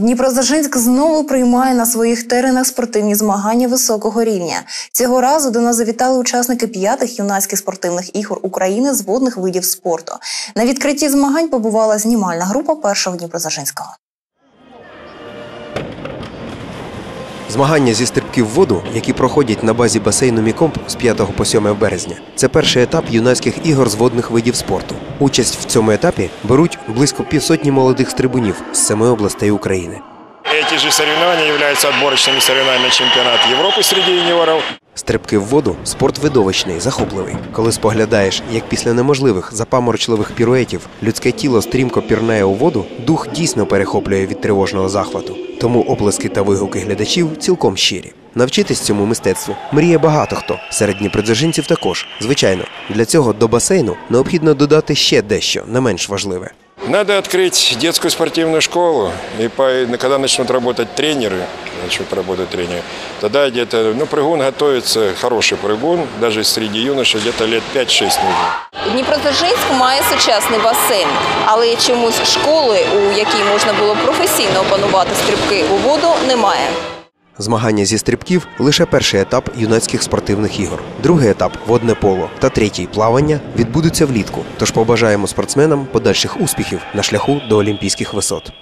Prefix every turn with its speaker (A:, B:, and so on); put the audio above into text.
A: Дніпродзержинськ знову приймає на своїх теренах спортивні змагання високого рівня. Цього разу до нас завітали учасники п'ятих юнацьких спортивних ігор України з водних видів спорту. На відкритті змагань побувала знімальна група першого Дніпродзержинського.
B: Змагання зі стрибків в воду, які проходять на базі басейну Мікомп з 5 по 7 березня, це перший етап юнацьких ігор з водних видів спорту. Участь в цьому етапі беруть близько півсотні молодих стрибунів з семи областей України.
C: Эти же соревнования являются отборочными соревнованиями на чемпионат Европы среди юниоров.
B: Стрибки в воду спорт видовищний, захопливий. Коли споглядаєш, як після неможливих запаморочливих піруетів людське тіло стрімко пірнає у воду, дух дійсно перехоплює від тривожного захвату. Тому оплески та вигуки глядачів цілком щирі. Навчитись цьому мистецтву мріє багато хто. Серед дніпродзержинців також. Звичайно, для цього до басейну необхідно додати ще дещо не менш важливе.
C: Надо открыть детскую спортивную школу, и по, когда начнут работать тренеры, начнут работать тренеры, тогда где-то, ну, прыгун готовится, хороший прыгун, даже среди юношей где-то лет 5-6 нужно.
D: Дніпродзержинськ має сучасний басейн, але чомусь школи, у якій можна було професійно опанувати стрибки у воду, немає.
B: Змагання зі стрибків лише перший етап юнацьких спортивних ігор. Другий етап водне поло та третій плавання відбудуться влітку. Тож побажаємо спортсменам подальших успіхів на шляху до олімпійських висот.